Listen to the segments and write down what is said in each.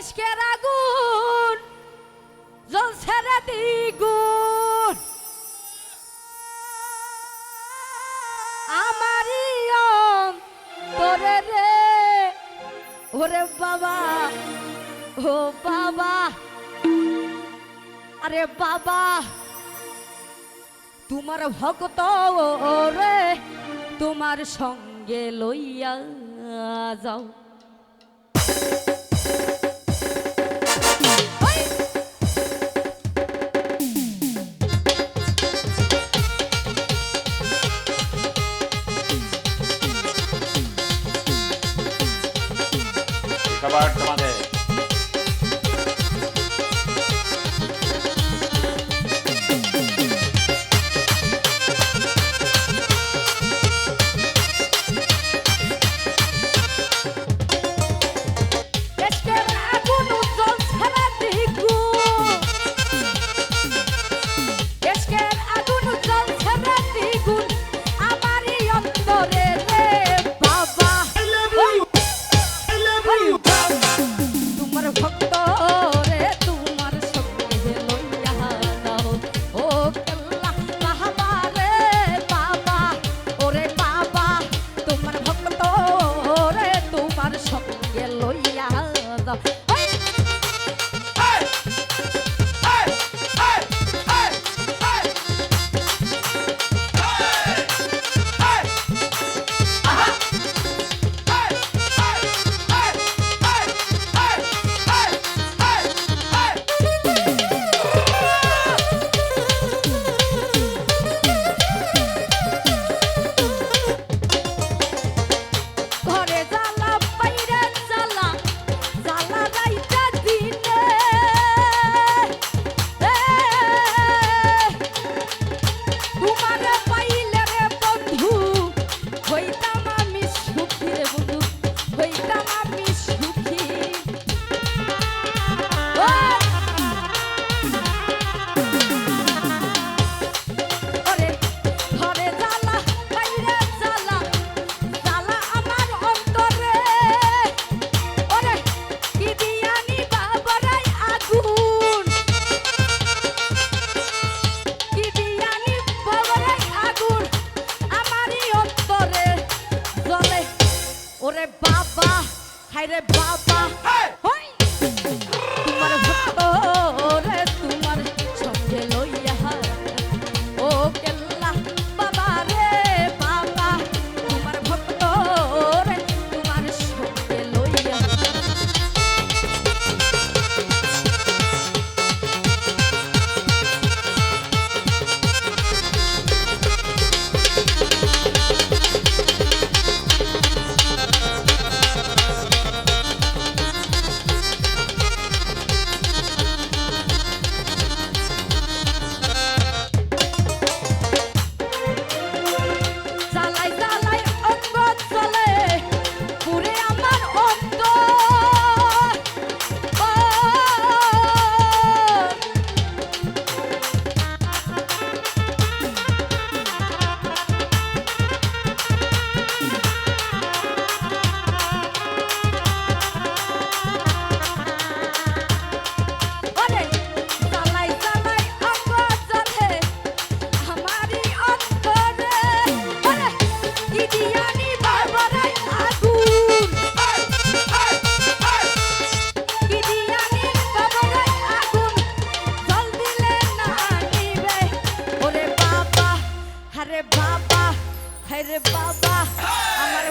এসকের আগুন জলসের দ্বিগুণ আমারই তোরে রে, ওরে বাবা, ও বাবা। আরে বাবা, তোমার ভক্ত রে, তোমার সঙ্গে লইয়া যাও। সবার তোমাদের Hey! বাবা হরে বাবা আমার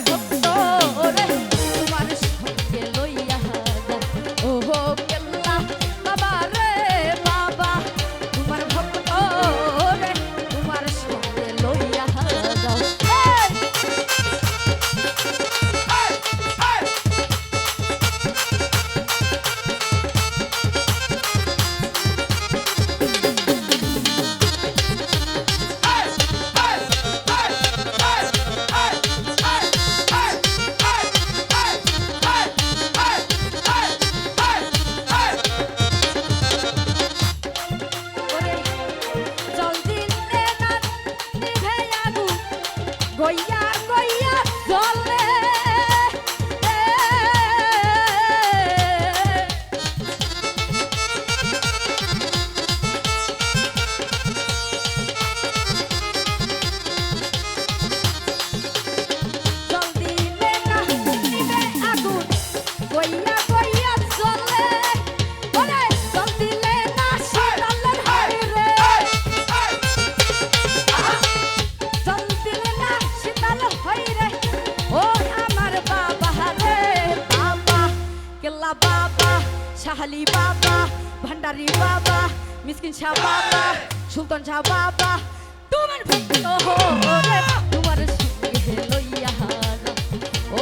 বাবা, শাহালি বাবা, ভান্ডারি বাবা, মিসকিন শাহ বাবা, সুলতান শাহ বাবা, তোমার ভক্ত তোমার সঙ্গে লইয়া ও